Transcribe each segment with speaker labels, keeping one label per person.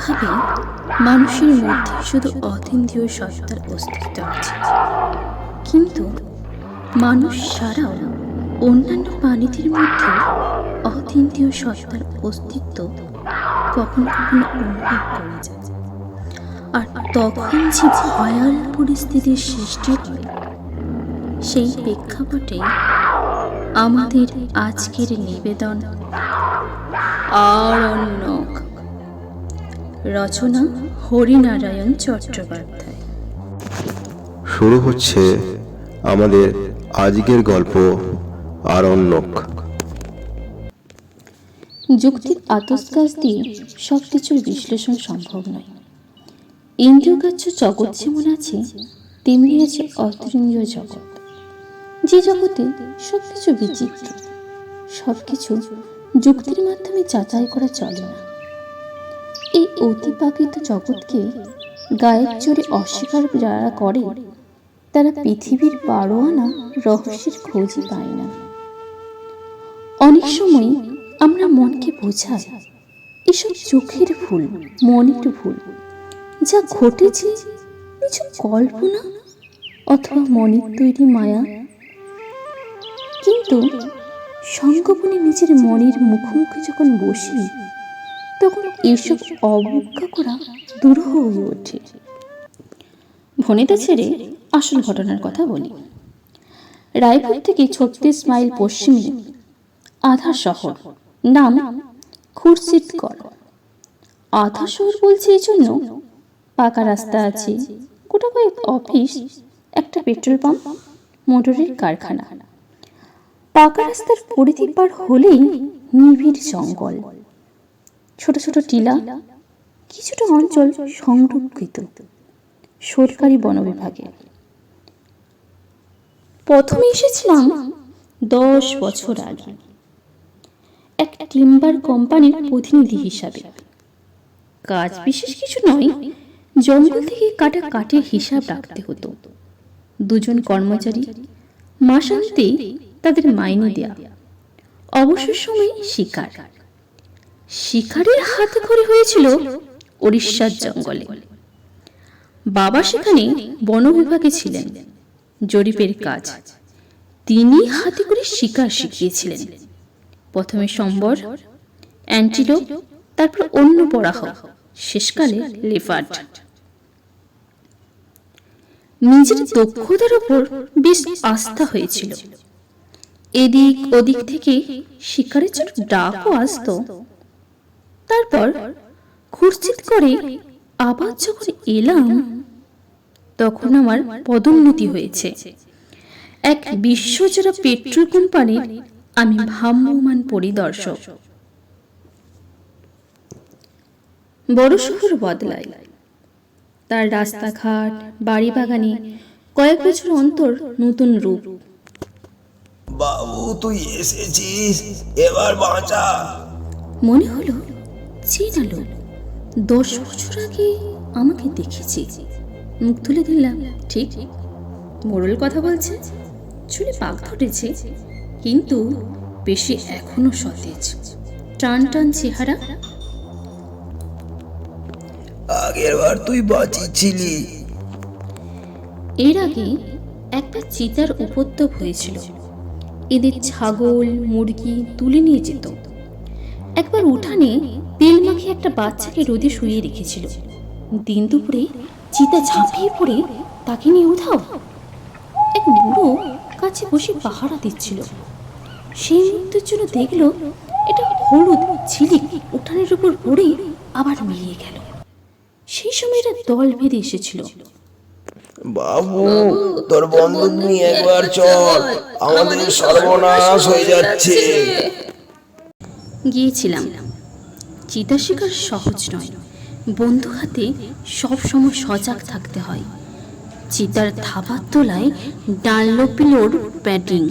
Speaker 1: ভাবি মানুষের মধ্যে শুধু অতীন্দ্রিয় সত্তার অস্তিত্ব আছে। কিন্তু মানুষ ছাড়াও অন্যান্য প্রাণীদের মধ্যে অতীন্দ্রিয় সত্তার অস্তিত্ব কখনো কখনো অনুভব করা যায়। আর তখন যে ভয়াল পরিস্থিতির সৃষ্টি হয়, সেই প্রেক্ষাপটে আমাদের আজকের নিবেদন আরণ্যক রচনা হরিনারায়ণ চট্টোপাধ্যায়।
Speaker 2: শুরু হচ্ছে আমাদের আজকের গল্প আরণ্যক।
Speaker 1: যুক্তির আতসকাজ দিয়ে সব কিছুর বিশ্লেষণ সম্ভব নয়। ইন্দ্রিয়গ্রাহ্য জগৎ যেমন আছে তেমনি আছে অতরিন্দ্রিয় জগৎ। যে জগতে সব কিছু বিচিত্র সব কিছু যুক্তির মাধ্যমে যাচাই করা চলে না। অতিপাকিত জগৎকে গায়ের জোরে অস্বীকার যারা করে, তারা পৃথিবীর বারো আনা রহস্যের খোঁজই পায় না। অনেক সময় আমরা মনকে বোঝাই, এসব চোখের ভুল, মনের ভুল, যা ঘটেছে কিছু কল্পনা অথবা মনের তৈরি মায়া। কিন্তু সংগোপনে নিজের মনের মুখোমুখি যখন বসি, তখন এসব অবজ্ঞা করা দুরূহ হয়ে ওঠে। ভনিতা ছেড়ে আসল ঘটনার কথা বলি। রায়পুর থেকে ছত্রিশ মাইল পশ্চিমে আধা শহর, নাম খুরশিদকর আধা শহর বলছে এই জন্য, পাকা রাস্তা আছে, গোটা কয়েক অফিস, একটা পেট্রোল পাম্প, মোটরের কারখানা। পাকা রাস্তার পরিধি পার হলেই নিবিড় জঙ্গল। ছোট ছোট টিলা, কিছুটা অঞ্চল সংরক্ষিত, সরকারি বন বিভাগে প্রথমে এসেছিলাম দশ বছর আগে। এক টিম্বার কোম্পানির প্রতিনিধি হিসাবে। কাজ বিশেষ কিছু নয়, জঙ্গল থেকে কাটা কাঠের হিসাব রাখতে হতো। দুজন কর্মচারী মাসান্তে তাদের মাইনে দেয়া, অবসর সময় শিকার। শিকারের হাতে খড়ি হয়েছিল উড়িষ্যার জঙ্গলে। বাবা সেখানে বন বিভাগে ছিলেন, জরিপের কাজ। তিনি হাতে করে শিকার শিখিয়েছিলেন। প্রথমে সম্বর অ্যান্টিলোপ তারপর অন্য পড়া হোক শেষকালে লেফার্ড নিজের দক্ষতার উপর বেশ আস্থা হয়েছিল। এদিক ওদিক থেকে শিকারের জন্য ডাকও আসতো তারপর খুরচিত করে আবার যখন এলাম তখন আমার পদোন্নতি হয়েছে। এক বিশ্বজোড়া পেট্রোল কোম্পানির আমি ভ্রাম্যমান পরিদর্শক। বড় শহর বদলায়। তার রাস্তাঘাট বাড়ি বাগানে কয়েক বছর অন্তর নতুন রূপ।
Speaker 3: বাবু তুই এসেছিস? এবার বাঁচা।
Speaker 1: মনে হলো চেনা লোক দশ বছর আগে আমাকে দেখেছি। মুখ তুলে দিলাম ঠিক মোড়ল কথা বলছে চুলে পাক ধরেছে কিন্তু বেশি এখনও সতেজ। টান টান চেহারা।
Speaker 3: আগের বার তুই বাঁচিয়েছিলি।
Speaker 1: এর আগে একটা চিতার উপদ্রব হয়েছিল। এদের ছাগল মুরগি তুলে নিয়ে যেত। একবার উঠানে তেল মাখিয়ে একটা বাচ্চাকে রোদে শুয়ে রেখেছিল। দিন দুপুরে চিতা ঝাঁপিয়ে পড়ে তাকে নিয়ে উঠাও এক বুড়ো কাছে বসে পাহারা দিচ্ছিল। সেই মুহূর্তের জন্য দেখল এটা হলুদ ঝিলিক উঠানের উপর পড়ে আবার মিলিয়ে গেল। সেই সময় এটা দল বেঁধে এসেছিল।
Speaker 3: বাবু, তোর বন্দুক নিয়ে একবার চল। আমাদের সর্বনাশ হয়ে যাচ্ছে।
Speaker 1: গিয়েছিলাম। চিতা শিকার সহজ নয়। বন্ধু হাতে সবসময় সজাগ থাকতে হয়। চিতার থাবার তলায় ডানলোপিলোর প্যাডিং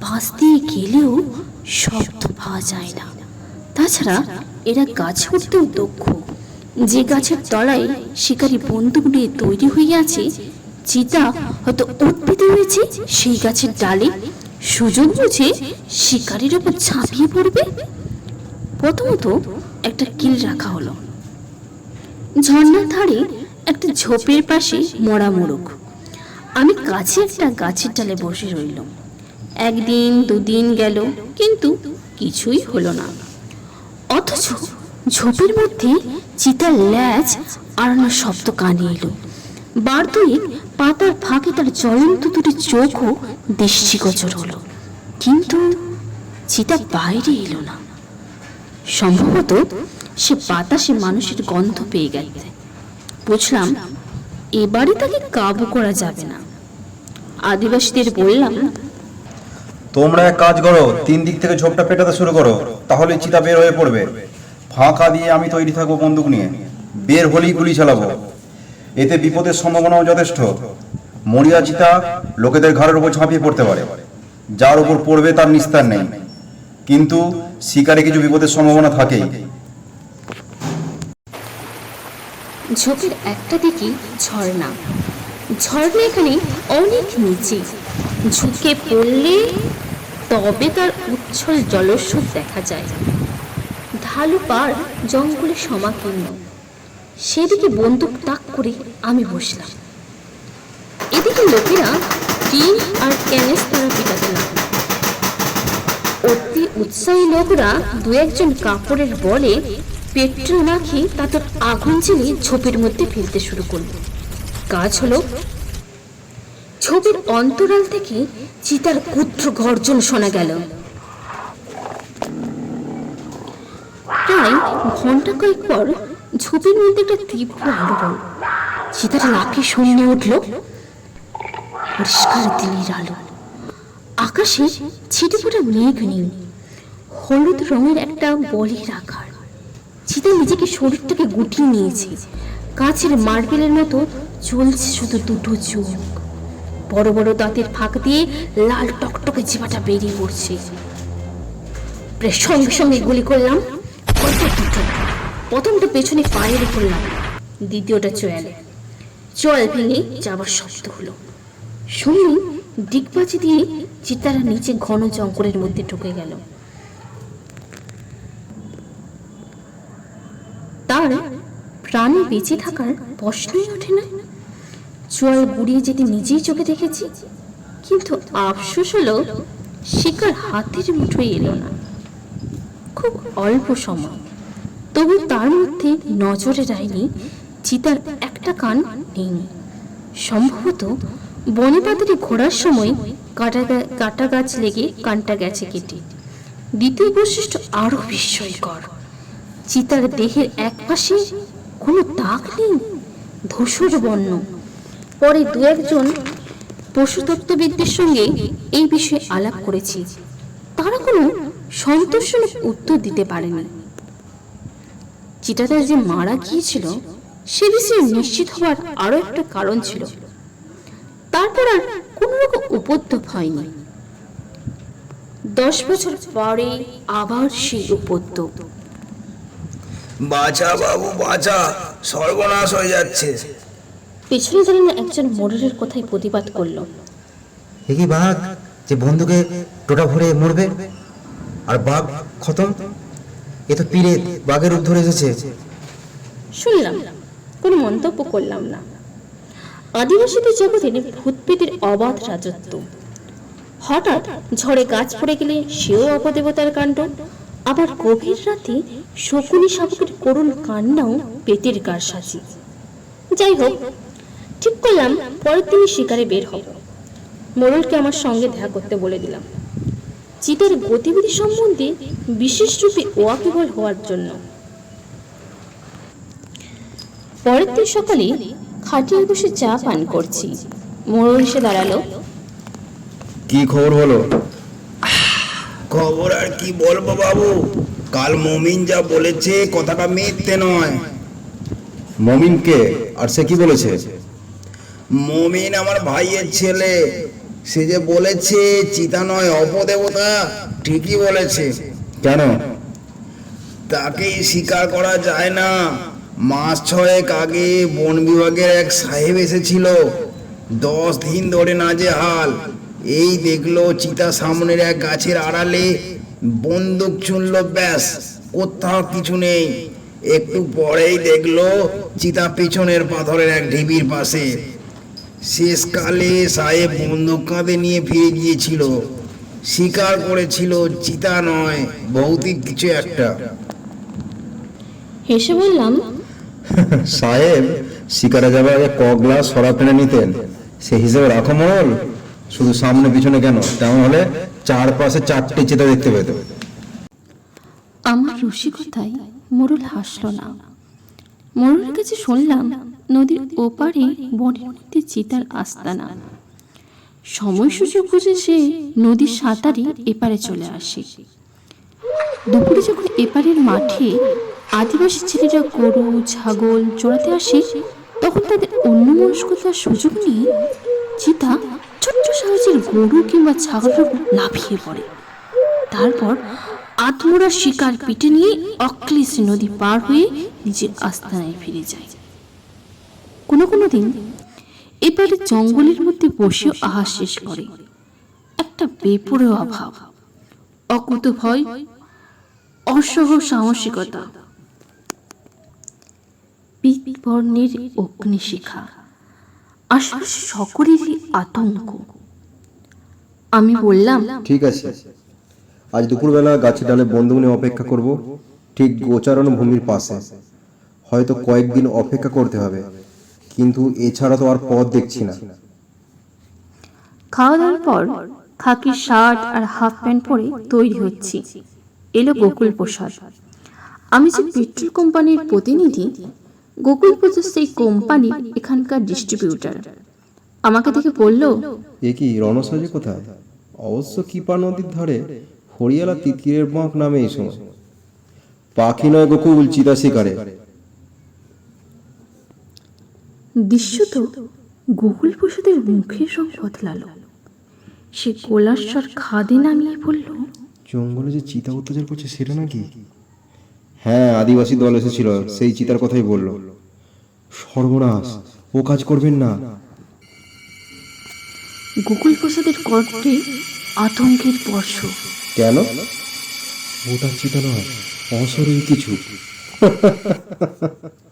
Speaker 1: পাশ দিয়ে গেলেও শব্দ পাওয়া যায় না। তাছাড়া এরা গাছ উঠতেও দক্ষ। যে গাছের তলায় শিকারী বন্দুক নিয়ে তৈরি হয়ে আছে, চিতা হয়তো উৎপীতে হয়েছে সেই গাছের ডালে সুযোগ বুঝে শিকারীর ওপর ঝাঁপিয়ে পড়বে? প্রথমত একটা কিল রাখা হলো। ঝর্ণার ধারে একটা ঝোপের পাশে মরা মোরগ। আমি কাছে একটা গাছের ডালে বসে রইলাম। একদিন দুদিন গেল, কিন্তু কিছুই হলো না। অথচ ঝোপের মধ্যে চিতার ল্যাজ আড়ানোর শব্দ কানে এলো। বার দুয়েক পাতার ফাঁকে তার জ্বলন্ত দুটি চোখও দৃষ্টিগোচর হলো। কিন্তু চিতা বাইরে এলো না। সম্ভবত সে বাতাসে মানুষের গন্ধ পেয়ে গেছে। বুঝলাম, এবারে তাকে কাবু করা যাবে না। আদিবাসীদের বললাম,
Speaker 4: তোমরা এক কাজ করো, তিন দিক থেকে ঝোপটা পেটাতে শুরু করো, তাহলে চিতা বের হয়ে পড়বে। ফাঁকা দিয়ে আমি তৈরি থাকব বন্দুক নিয়ে। বের হলেই গুলি চালাবো। এতে বিপদের সম্ভাবনাও যথেষ্ট। মরিয়া চিতা লোকেদের ঘাড়ের উপর ঝাঁপিয়ে পড়তে পারে। যার উপর পড়বে তার নিস্তার নেই। কিন্তু শিকারে কিছু বিপদের সম্ভাবনা থাকেই।
Speaker 1: ঝোপের একটা দিকে ঝর্ণা। ঝর্ণা এখানে অনেক নিচে। ঝুঁকে পড়লে তবে তার উচ্ছল জলস্রোত দেখা যায়। ঢালু পার জঙ্গলে সমাকীর্ণ। সেদিকে বন্দুক তাক করে আমি বসলাম। এদিকে লোকেরা টিন আর ক্যানেস তারা পিটাতে লাগল। অতি উৎসাহী লোকরা দু একজন কাপড়ের বলে পেট্রোল মাখি তাদের আগুন জ্বেলে ঝোপের মধ্যে ফেলতে শুরু করল। কাজ হলো ঝোপের অন্তরাল থেকে চিতার ক্ষুদ্র গর্জন শোনা গেল। প্রায় ঘণ্টা কয়েক পর ঝোপের মধ্যে একটা তীব্র আলোড়ন। চিতার লাফিয়ে শূন্য উঠল পরিষ্কার দিনের আলো। আকাশে ছিটে ফোটা মেঘ নেই, হলুদ রঙের একটা বলির আকার। চিতা নিজেকে শরীরটাকে গুটিয়ে নিয়েছে। কাছের মার্বেলের মতো চলছে শুধু দুটো চোখ। বড় বড় দাঁতের ফাঁক দিয়ে লাল টকটকে জিবাটা বেরিয়ে পড়ছে। সঙ্গে সঙ্গে গুলি করলাম দুটো। প্রথমটা পেছনে পায়ের করলাম দ্বিতীয়টা চয়ালে। চল ভেঙে যাবার শব্দ হলো। শুনলি ডিগবাজি দিয়ে চিতারা নিচে ঘন জঙ্গলের মধ্যে ঢুকে গেল। তার প্রাণে বেঁচে থাকার প্রশ্নই ওঠে না। চোয়াল গুড়িয়ে যেতে নিজেই চোখে দেখেছি, কিন্তু আফসোস হলো, শিকার হাতের মুঠোয় এলো না। খুব অল্প সময়। তবু তার মধ্যে নজরে যায়নি চিতার একটা কান নেই সম্ভবত বনে ঘোরার সময় কাটা কাটা গাছ লেগে কানটা গেছে কেটে। দ্বিতীয় বৈশিষ্ট্য আরও বিস্ময়কর। চিতার দেহের এক পাশে কোনো দাগ নেই, ধূসর বর্ণ। পরে দু একজন পশুতত্ত্ববিদদের সঙ্গে এই বিষয়ে আলাপ করেছি। তারা কোনো সন্তোষজনক উত্তর দিতে পারেনি। চিটাটা যে মারা গিয়েছিল সে বিষয়ে নিশ্চিত হওয়ার আরও একটা কারণ ছিল। তারপর আর কোন রকম উপদ্রব হয়নি। দশ বছর পরে আবার সেই উপদ্রব।
Speaker 3: বাঁচা বাবু বাঁচা সর্বনাশ হয়ে যাচ্ছে।
Speaker 1: পেছনে দাঁড়ানো একজন মোড়লের কথায় প্রতিবাদ করল।
Speaker 5: এ কি বাঘ যে বন্ধুকে টোটা ভরে মরবে? আর বাঘ খতম? এ তো পীরে বাঘের রূপ ধরে এসেছে।
Speaker 1: শুনলাম, কোনো মন্তব্য করলাম না। আদিবাসীদের জগতে অবাধ রাজত্ব। হঠাৎ ঝড়ে গাছ পড়ে গেলে সেও অপদেবতার কাণ্ড, আবার গভীর রাতে শকুনি শাবকের করুণ কান্নাও পেতের কার সাজি। যাই হোক, ঠিক করলাম, পরের দিনই শিকারে বের হব। মোড়লকে আমার সঙ্গে দেখা করতে বলে দিলাম। চিতার গতিবিধি সম্বন্ধে বিশেষ রূপে ওয়াকিবল হওয়ার জন্য। পরের দিন সকালে খাটিয়ায় বসে চা পান করছি। মোড়ল এসে দাঁড়াল।
Speaker 4: কি খবর হলো?
Speaker 3: খবর আর কি বলব বাবু? কাল মমিন যা বলেছে কথাটা মিথ্যে নয়।
Speaker 4: মমিনকে? আর সে কি বলেছে?
Speaker 3: মমিন আমার ভাইয়ের ছেলে। সে যে বলেছে চিতা নয় অপদেবতা ঠিকই বলেছে।
Speaker 4: কেন?
Speaker 3: তাকেই স্বীকার করা যায় না। মাস ছয়েক আগে বন বিভাগের এক সাহেব এসেছিল। দশ দিন ধরে নাজেহাল। এই দেখল চিতা সামনের এক গাছের আড়ালে বন্দুক চুনলো ব্যাস কোথাও কিছু নেই। একটু পরেই দেখল চিতা পিছনের পাথরের এক ঢিবির পাশে। শেষকালে সাহেব বন্দুক কাঁধে নিয়ে ফিরে গিয়েছিল। স্বীকার করেছিল চিতা নয় ভৌতিক কিছু একটা।
Speaker 1: হেসে বললাম
Speaker 4: সাহেব শিকারে যাবার আগে ক গ্লাস সরা টেনে নিতেন। সে হিসেবে রাখো মহল শুধু সামনে পিছনে কেন? তেমন হলে চারপাশে চারটে চিতা দেখতে পেত।
Speaker 1: আমার রসিকতায় মোরল হাসল না। মোরলের কাছে শুনলাম নদীর ওপারে বনের মধ্যে চিতার আস্তানা। সময় সুযোগ বুঝে সে নদীর সাঁতারে এপারে চলে আসে। দুপুরে যখন এপারের মাঠে আদিবাসী ছেলেরা গরু, ছাগল চড়াতে আসে, তখন তাদের অন্য মনস্কতার সুযোগ নিয়ে চিতা ছোট্ট সাহায্যের গরু কিংবা ছাগলের উপর লাফিয়ে পড়ে। তারপর আত্মরা শিকার পিঠে নিয়ে অক্লিশ নদী পার হয়ে নিজের আস্তানায় ফিরে যায়। কোনো কোনো দিন এবারে জঙ্গলের মধ্যে বসেও আহার শেষ করে। একটা বেপরোয়া অভাব অকুত ভয়, অসহ সাহসিকতা। বর্ণের অগ্নিশিখা আশপাশে সকলেরই আতঙ্ক। আমি বললাম,
Speaker 2: ঠিক আছে। আজ দুপুরবেলা গাছের ডালে বন্ধুক নিয়ে অপেক্ষা করব। ঠিক গোচারণ ভূমির পাশে। হয়তো কয়েকদিন অপেক্ষা করতে হবে। কিন্তু এছাড়া তো আর পথ দেখছি না।
Speaker 1: খাওয়া দাওয়ার পর খাকি শার্ট আর হাফ প্যান্ট পরে তৈরি হচ্ছি। এলো গোকুল প্রসাদ। আমি যে পেট্রোল কোম্পানির প্রতিনিধি গোকুল প্রসাদ সেই কোম্পানির এখানকার ডিস্ট্রিবিউটার আমাকে দেখে বলল
Speaker 2: এ কি রণসাজে কোথায়? অবশ্য কিপা নদীর ধারে হরিয়ালা তিতিরের বাঁক নামে এই সময়। পাখি নয় গোকুল চিতা শিকারে
Speaker 1: দৃশ্যত গোকুল প্রসাদের মুখের রং বদলালো। সে গোলাস্বর খাদে নামিয়ে বলল
Speaker 2: জঙ্গলে যে চিতা অত্যাচার করছে সেটা নাকি? হ্যাঁ আদিবাসী দল এসেছিল সেই চিতার কথাই বলল। সর্বনাশ ও কাজ করবেন না।
Speaker 1: গোকুল প্রসাদের কণ্ঠে আতঙ্কের বর্ষ
Speaker 2: কেন? ওটা চিতা নয় অশরীর কিছু।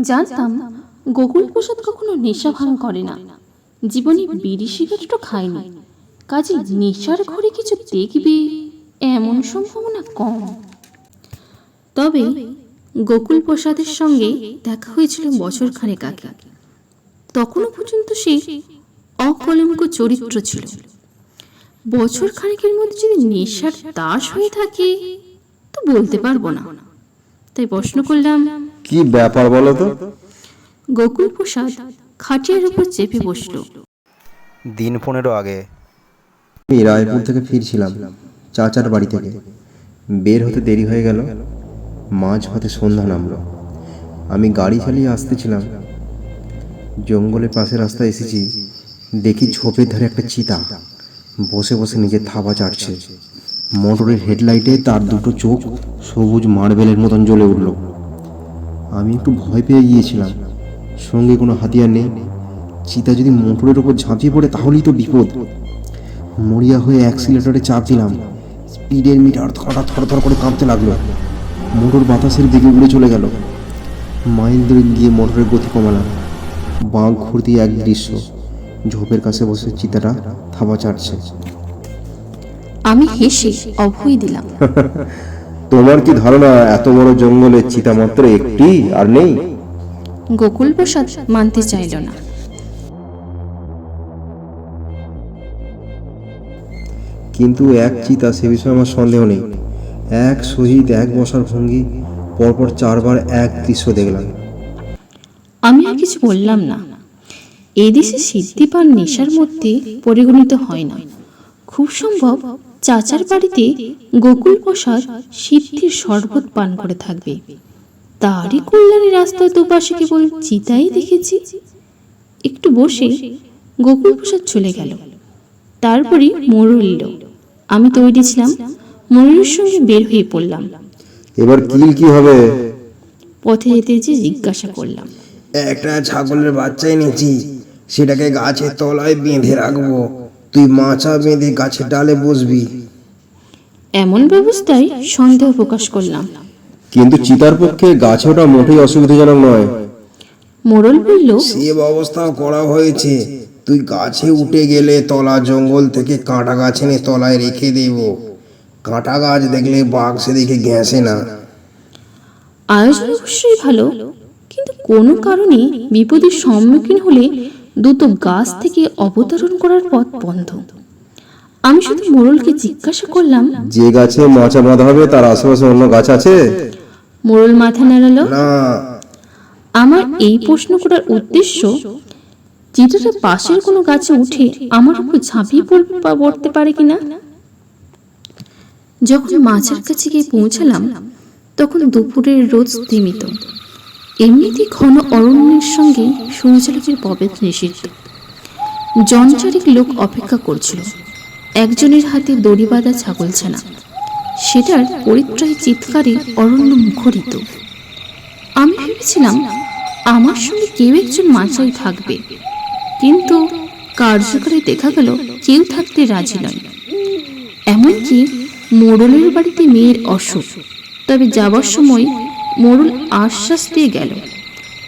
Speaker 1: জানতাম গোকুল প্রসাদ কখনো নেশা ভাঙ করে না। জীবনে বিড়ি সিগারেটও খায়নি। কাজে নেশার ঘরে কিছু দেখবে এমন সম্ভাবনা কম। তবে গোকুল প্রসাদের সঙ্গে দেখা হয়েছিল বছর খানেক আগে। তখনও পর্যন্ত সে অকলঙ্ক চরিত্র ছিল। বছর খানেকের মধ্যে যদি নেশার দাস হয়ে থাকে, তো বলতে পারব না। তাই প্রশ্ন করলাম
Speaker 2: কি ব্যাপার বলো তো?
Speaker 1: গোকুল প্রসাদ খাটিয়ার উপর চেপে বসল।
Speaker 5: দিন পনেরো আগে।
Speaker 2: আমি রায়পুর থেকে ফিরছিলাম চাচার বাড়ি থেকে। বের হতে দেরি হয়ে গেল মাঝ পথে সন্ধ্যা নামলো। আমি গাড়ি চালিয়ে আসতেছিলাম। জঙ্গলের পাশে রাস্তায় এসেছি দেখি ঝোপের ধারে একটা চিতা। বসে বসে নিজের থাবা চাটছে। মোটরের হেডলাইটে তার দুটো চোখ সবুজ মার্বেলের মতন জ্বলে উঠল। আমি একটু ভয় পেয়ে গিয়েছিলাম। সঙ্গে কোনো হাতিয়ার নেই। চিতা যদি মোটরের ওপর ঝাঁপিয়ে পড়ে তাহলেই তো বিপদ। মরিয়া হয়ে অ্যাক্সিলেটরে চাপ দিলাম। স্পিডের মিটার থরটা থরথর করে কাঁপতে লাগল। মোটর বাতাসের দিকে উড়ে চলে গেল। মাইল দুই গিয়ে মোটরের গতি কমালাম। বাঁক ঘুরতে এক দৃশ্য। ঝোপের কাছে বসে চিতাটা থাবা চাটছে।
Speaker 1: আমি হেসে অভয় দিলাম।
Speaker 2: তোমার কি ধারণা এত বড় জঙ্গলে চিতা মাত্র একটি আর নেই?
Speaker 1: গোকুল প্রসাদ মানতে চাইল না।
Speaker 2: কিন্তু এক চিতা সে বিষয়ে আমার সন্দেহ নেই। এক শহীদ এক বসার ভঙ্গি পরপর চারবার এক দৃশ্য দেখলাম।
Speaker 1: আমি আর কিছু বললাম না। এই দেশে সিদ্ধি পান নেশার মধ্যে পরিগণিত হয় না। খুব সম্ভব চাচার বাড়িতে গোকুল প্রসাদ সিদ্ধির শরবত পান করে থাকবে। তারই কল্যাণী রাস্তার দুপাশে কেবল চিতাই দেখেছি। একটু বসে গোকুল প্রসাদ চলে গেল। তারপরে মোড়ল এলো। আমি তৈরি ছিলাম মোড়লের সঙ্গে বের হয়ে পড়লাম।
Speaker 2: এবার কিল কি হবে?
Speaker 1: পথে যেতে যে জিজ্ঞাসা করলাম।
Speaker 3: একটা ছাগলের বাচ্চা এনেছি। সেটাকে গাছের তলায় বেঁধে রাখব। তুই মাচা বেঁধে গাছের ডালে বসবি।
Speaker 1: এমন ব্যবস্থায় সন্দেহ প্রকাশ করলাম।
Speaker 2: কিন্তু চিতার পক্ষে গাছে ওটা মোটেই অসুবিধাজনক নয়।
Speaker 1: মোড়ল বলল
Speaker 3: সে ব্যবস্থাও করা হয়েছে। তুই গাছে উঠে গেলে তলা জঙ্গল থেকে কাঁটা গাছ এনে তলায় রেখে দেব। কাঁটা গাছ দেখলে বাঘ সে দেখে গ্যাসে না।
Speaker 1: আয়োজন অবশ্যই ভালো কিন্তু কোনো কারণে বিপদের সম্মুখীন হলে দ্রুত গাছ থেকে অবতরণ করার পথ বন্ধ। আমি শুধু মোড়লকে জিজ্ঞাসা করলাম
Speaker 2: যে গাছে মাচা বাঁধা হবে তার আশেপাশে অন্য গাছ আছে?
Speaker 1: মোড়ল মাথা নাড়ালো।
Speaker 3: না।
Speaker 1: আমার এই প্রশ্ন করার উদ্দেশ্য চিতাটা পাশের কোনো গাছে উঠে আমার উপর ঝাঁপিয়ে পড়বে বা পড়তে পারে কিনা? যখন মাছের কাছে গিয়ে পৌঁছালাম তখন দুপুরের রোদ স্তিমিত এমনিতেই ঘন অরণ্যের সঙ্গে সূর্যালোকের প্রভেদ নিষিদ্ধ। জনচারিক লোক অপেক্ষা করছিল। একজনের হাতে দড়ি বাঁধা ছাগলছানা। সেটার পরিত্রাহী চিৎকারে অরণ্য মুখরিত। আমি ভেবেছিলাম, আমার সঙ্গে কেউ একজন মাচাই থাকবে। কিন্তু কার্যকরে দেখা গেল, কেউ থাকতে রাজি নয়। এমনকি মোড়লের বাড়িতে মেয়ের অসুখ। তবে যাবার সময় মোড়ল আশ্বাস দিয়ে গেল।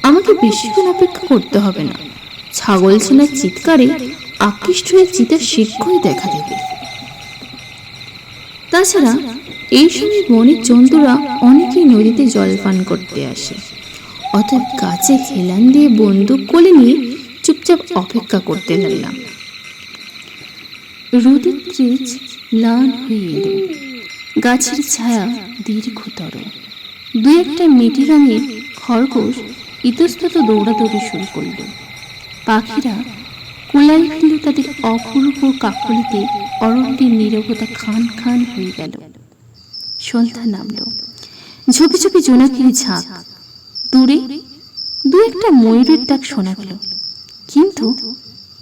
Speaker 1: আমাকে বেশিক্ষণ অপেক্ষা করতে হবে না। ছাগল ছেনার চিৎকারে আকৃষ্ট হয়ে চিতার শীঘ্রই দেখা দেবে। তাছাড়া এই সময় বনের জন্তুরা অনেকেই নদীতে জল পান করতে আসে। অতএব গাছে হেলান দিয়ে বন্দুক কোলে নিয়ে চুপচাপ অপেক্ষা করতে লাগলাম রোদের তেজ ম্লান হয়ে এলো। গাছের ছায়া দীর্ঘতর। দু একটা মেটি রঙের খরগোশ ইতস্তত দৌড়াদৌড়ি শুরু করল। পাখিরা কুলাই ফেলল তাদের অপূর্ব কাকলিতে অরণ্যের নীরবতা খান খান হয়ে গেল। সন্ধ্যা নামলো। ঝুপি ঝুপি জোনাকির ঝাঁক। দূরে দু একটা ময়ূরের ডাক শোনা গেল কিন্তু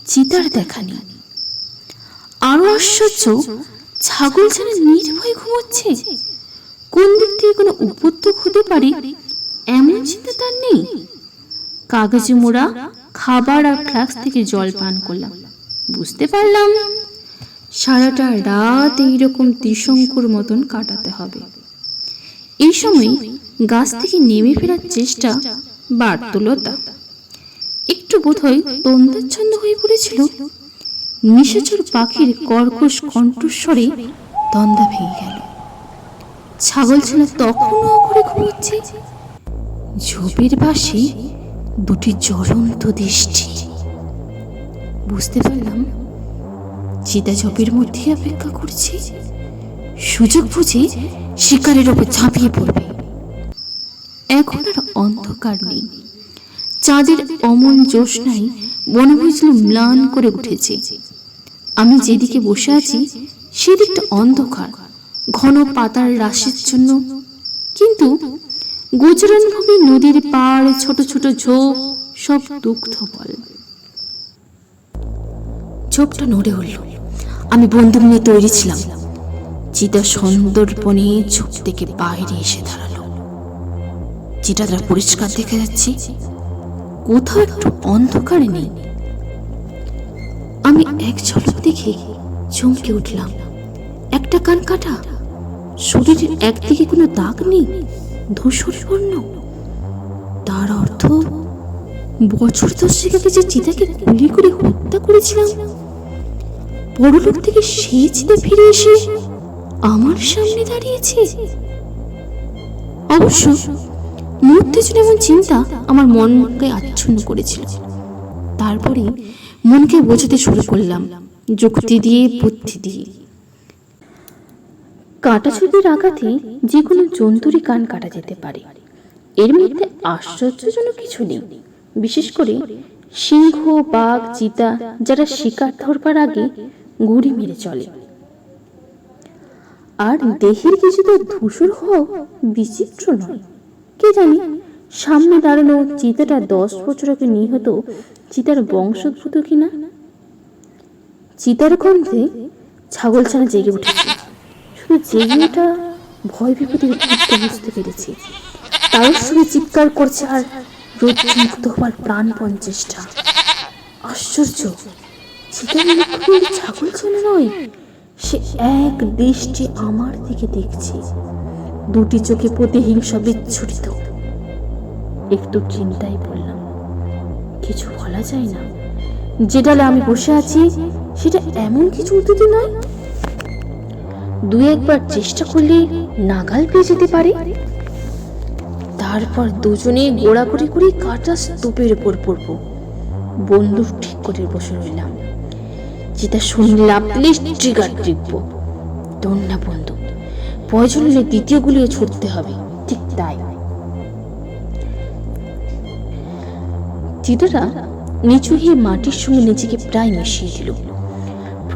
Speaker 1: চিতার দেখা নেই। আরও আশ্চর্য, ছাগল যেন নির্ভয় ঘুমোচ্ছে। কোন দিক থেকে কোনো উপদ্রব হতে পারে এমন চিন্তা তার নেই। কাগজে মোড়া খাবার আর ফ্লাক্স থেকে জল পান করলাম। বুঝতে পারলাম, সারাটা রাত এইরকম ত্রিশঙ্কুর মতন কাটাতে হবে। এই সময় গাছ থেকে নেমে ফেরার চেষ্টা বার্তুলতা একটু বোধহয় তন্দাচ্ছন্দ হয়ে পড়েছিল। নিশাচর পাখির কর্কশ কণ্ঠস্বরে তন্দা ভেঙে গেল। ছাগল ছিল তখনও করে ঘুমোচ্ছে। ঝোপের পাশে দুটি জ্বলন্ত দৃষ্টি। বুঝতে পারলাম চিতা ঝোপের মধ্যে অপেক্ষা করছে। সুযোগ বুঝে শিকারের ওপর ঝাঁপিয়ে পড়বে। এখন আর অন্ধকার নেই। চাঁদের অমন জ্যোৎস্নায় বনভূজল ম্লান করে উঠেছে। আমি যেদিকে বসে আছি, সেদিকটা অন্ধকার। ঘন পাতার রাশির জন্য। কিন্তু গুজরান ভূমি নদীর পাড়, ছোট ছোট ঝোপ, সব দুগ্ধ বল ঝোপটা নড়ে উঠল। আমি বন্দুক নিয়ে তৈরি ছিলাম। চিতা সন্দর্পণে ঝোপ থেকে বাইরে এসে দাঁড়াল। চিতাটা পরিষ্কার দেখা যাচ্ছে। কোথাও একটু অন্ধকারে নেই। আমি এক ঝলক দেখে চমকে উঠলাম। একটা কান কাটা। শরীরের একদিকে কোনো দাগ নেই ধূসর বর্ণ তার অর্থ, বছর দশেক যে চিতাকে গুলি করে হত্যা করেছিলাম। বড়লোক থেকে সে চিতা ফিরে এসে আমার সামনে দাঁড়িয়েছে। অবশ্য মুহূর্তে জন্য এমন চিন্তা আমার মনকে আচ্ছন্ন করেছিল। তারপরে মনকে বোঝাতে শুরু করলাম, যুক্তি দিয়ে, বুদ্ধি দিয়ে। কাটা ছুরির আঘাতে যে কোনো জন্তুরই কান কাটা যেতে পারে। এর মধ্যে আশ্চর্যজনক কিছু নেই। বিশেষ করে সিংহ, বাঘ, চিতা, যারা শিকার ধরবার আগে গুড়ি মেরে চলে। আর দেহের কিছুটা ধূসর হওয়া বিচিত্র নয়। কে জানি, সামনে দাঁড়ানো চিতাটা দশ বছর আগে নিহত চিতার বংশোদ্ভূত কিনা? চিতার গন্ধে ছাগলছানা জেগে উঠেছে। শুধু জেগে ভয় বিপদে বুঝতে পেরেছি। তার সঙ্গে চিৎকার করছে আর রোদ মুক্ত হওয়ার প্রাণপণ চেষ্টা। আশ্চর্য চিতার ছাগল ছানা নয়, সে এক দৃষ্টি আমার দিকে দেখছে। দুটি চোখে প্রতিহিংসা বিচ্ছুরিত। একটু চিন্তায় পড়লাম। কিছু বলা যায় না। যে ডালে আমি বসে আছি, সেটা এমন কিছু উদ্যুতি নয় দু একবার চেষ্টা করলে নাগাল পেয়ে যেতে পারে। তারপর দুজনে গোড়াগড়ি করে কাটা স্তূপের উপর পড়ব। বন্দুক ঠিক করে বসে রইলাম। যেটা শুনলে লাপলে ট্রিগার টিপবো না বন্দুক, প্রয়োজন হলে দ্বিতীয় গুলিও ছুটতে হবে, ঠিক তাই। চিতারা নিচু হয়ে মাটির সঙ্গে নিজেকে প্রায় মিশিয়ে দিল।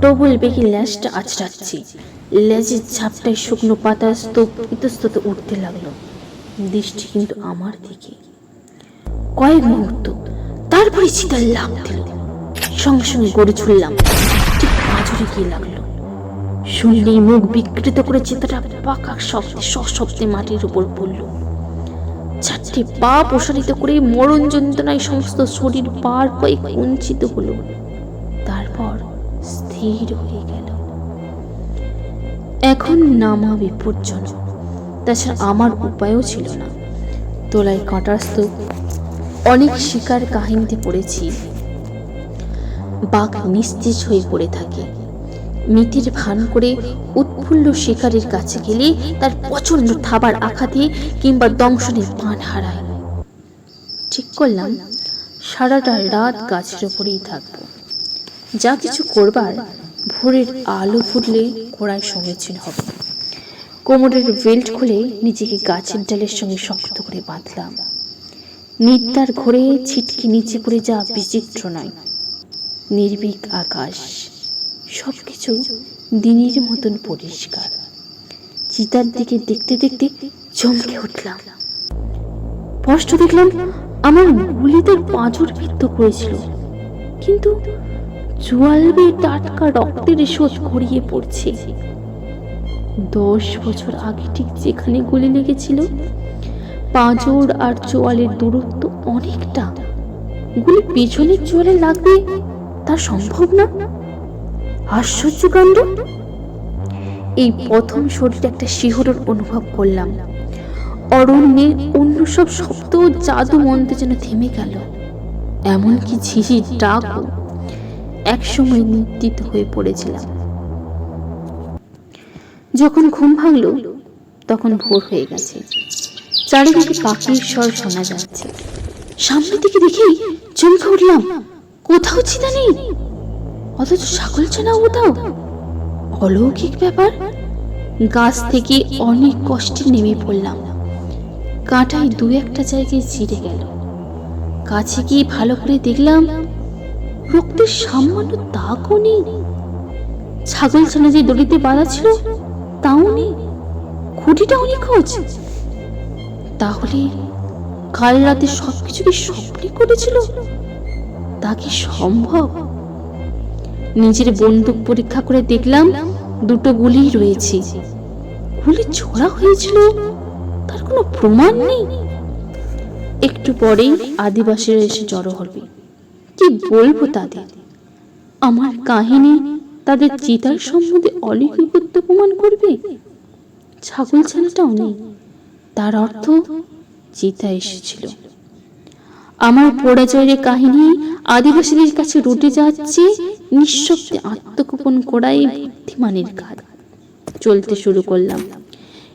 Speaker 1: প্রবল বেগে ল্যাসটা আছড়াচ্ছে। লেজের ঝাপটায় শুকনো পাতা স্তূপ ইতস্তত উঠতে লাগল। দৃষ্টি কিন্তু আমার দিকে। কয়েক মুহূর্ত তারপরে চিতার লাভ দিল। সঙ্গে সঙ্গে গড়ে ছুড়লাম। ঠিক পাঁচরে গিয়ে লাগল। শুনলেই মুখ বিকৃত করে চিতাটা পাকা শব্দে, সশব্দে মাটির উপর পড়ল। চারটি পা প্রসারিত করে মরণ যন্ত্রণায় সমস্ত শরীর পার হয়ে কুঞ্চিত হলো। তারপর স্থির হয়ে এখন নামা বিপজ্জনক তাছাড়া আমার উপায়ও ছিল না। তোলায় কাঁটার স্তূপ, অনেক শিকার কাহিনীতে পড়েছি। বাঘ নিস্তেজ হয়ে পড়ে থাকে। মিতির ভান করে উৎফুল্ল শিকারের কাছে গেলে তার প্রচণ্ড থাবার আঘাতে কিংবা দংশনের পান হারায়। ঠিক করলাম, সারাটা রাত গাছের ওপরেই থাকব। যা কিছু করবার ভোরের আলো ফুটলে ঘোড়ায় সমীচীন হবে। কোমরের বেল্ট খুলে নিজেকে গাছের ডালের সঙ্গে শক্ত করে বাঁধলাম। নিদ্রার ঘোরে ছিটকে নিচে পড়ে যা বিচিত্র নয়। নির্ভীক আকাশ, সবকিছু দিনের মতন পরিষ্কার। চিতার দিকে দেখতে দেখতে চমকে উঠলাম। স্পষ্ট দেখলাম, আমার গুলি তার পাঁজর বিদ্ধ করেছিল। কিন্তু জোয়ালবে টাটকা রক্তের শোধ গড়িয়ে পড়ছে। দশ বছর আগে ঠিক যেখানে গুলি লেগেছিল, পাঁজর আর চোয়ালের দূরত্ব অনেকটা। গুলি পেছনের চোয়ালে লাগবে তা সম্ভব না? আশ্চর্য কাণ্ড। এই প্রথম শরীরে একটা শিহরণ অনুভব করলাম। অরণ্যের অন্য সব শব্দ জাদু মন্ত্রে যেন থেমে গেল। এমনকি ঝিঝির ডাকও একসময় নিদ্রিত হয়ে পড়েছিলাম। যখন ঘুম ভাঙল, তখন ভোর হয়ে গেছে। চারিদিকে পাখির স্বর শোনা যাচ্ছে। সামনের দিকে দেখেই চমকে উঠলাম, কোথাও চিতা নেই। অথচ ছাগল চেনা কোথাও। অলৌকিক ব্যাপার, গাছ থেকে অনেক কষ্টে নেমে পড়লাম। কাঁটায় দু একটা জায়গায় চিড়ে গেল। কাছে গিয়ে ভালো করে দেখলাম রক্তের সামান্য দাগও নেই। ছাগল ছানা যে দড়িতে বাঁধা ছিল, তাও নেই। খুঁটিটাও নিখোঁজ। তাহলে কাল রাতে সবকিছু কি স্বপ্নে করেছিল? তা কি সম্ভব? নিজের বন্দুক পরীক্ষা করে দেখলাম দুটো গুলি রয়েছে। গুলি ছোড়া হয়েছিল, তার কোনো প্রমাণ নেই। একটু পরেই আদিবাসীরা এসে জড়ো হবে। কি বলব তাদের? আমার কাহিনী তাদের চিতার সম্বন্ধে অলৌকিকত্ব প্রমাণ করবে? ছাগল ছানাটাও নেই। তার অর্থ চিতা এসেছিল। আমার পরাজয়ের কাহিনী আদিবাসীদের কাছে রুটে যাচ্ছে নিঃশব্দে আত্মগোপন করাই বুদ্ধিমানের কাজ। চলতে শুরু করলাম।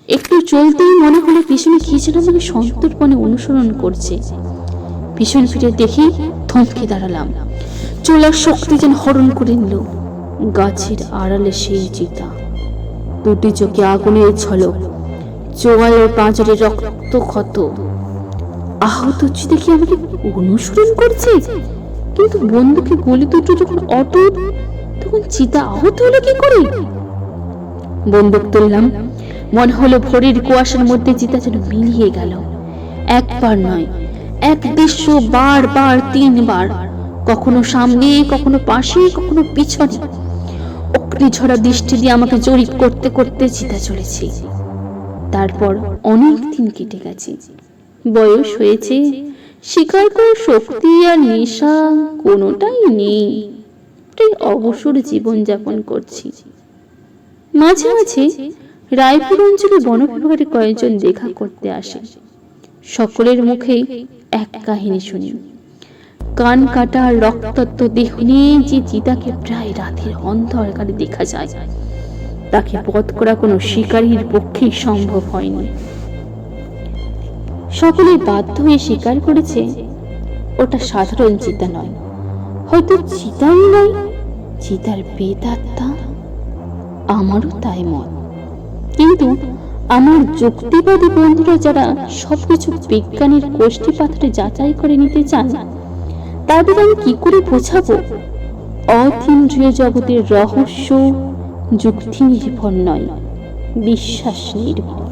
Speaker 1: একটু চলতেই মনে হলো পিছনে কি যেন আমাকে সন্তর্পণে অনুসরণ করছে। পিছন ফিরে দেখি থমকে দাঁড়ালাম। চোলার শক্তি যেন হরণ করে নিল। গাছের আড়ালে সেই চিতা। দুটি চোখে আগুনের ঝলক। চোয়ালের পাঁজরে রক্ত ক্ষত। আহত চিতা কি আমাকে অনুসরণ করছে? কিন্তু বন্ধুকে গুলি দুটো যখন অটুট, তখন চিতা আহত হলো কি করে? বন্দুক তুললাম। মনে হলো ভোরের কুয়াশার মধ্যে চিতা যেন মিলিয়ে গেল। একবার নয় এক দৃশ্য বার বার তিনবার, কখনো সামনে, কখনো পাশে, কখনো পিছনে। অগ্নিঝরা দৃষ্টি দিয়ে আমাকে জড়িত করতে করতে চিতা চলেছি। তারপর অনেক দিন কেটে গেছে। বয়স হয়েছে, শিকার করার শক্তি আর নেশা কোনোটাই নেই। তাই অবসর জীবন যাপন করছি। মাঝে মাঝে রায়পুর অঞ্চলে বন বিভাগের কয়েকজন দেখা করতে আসে। সকলের মুখেই এক কাহিনী শুনি। কান কাটা রক্তাক্ত দেহ নিয়ে যে চিতাকে প্রায় রাতের অন্ধকারে দেখা যায়, তাকে বধ করা কোনো শিকারীর পক্ষেই সম্ভব হয়নি। সকলে বাধ্য হয়ে স্বীকার করেছে, ওটা সাধারণ চিতা নয়। হয়তো চিতাই নয় চিতার বেদাত্মা, আমারও তাই মত। কিন্তু আমার যুক্তিবাদী বন্ধুরা যারা সবকিছু বিজ্ঞানের গোষ্ঠী পাথরে যাচাই করে নিতে চান, তাদের আমি কি করে বোঝাবো? অতীন্দ্রিয় জগতের রহস্য যুক্তি নির্ভর নয়, বিশ্বাস নির্ভর।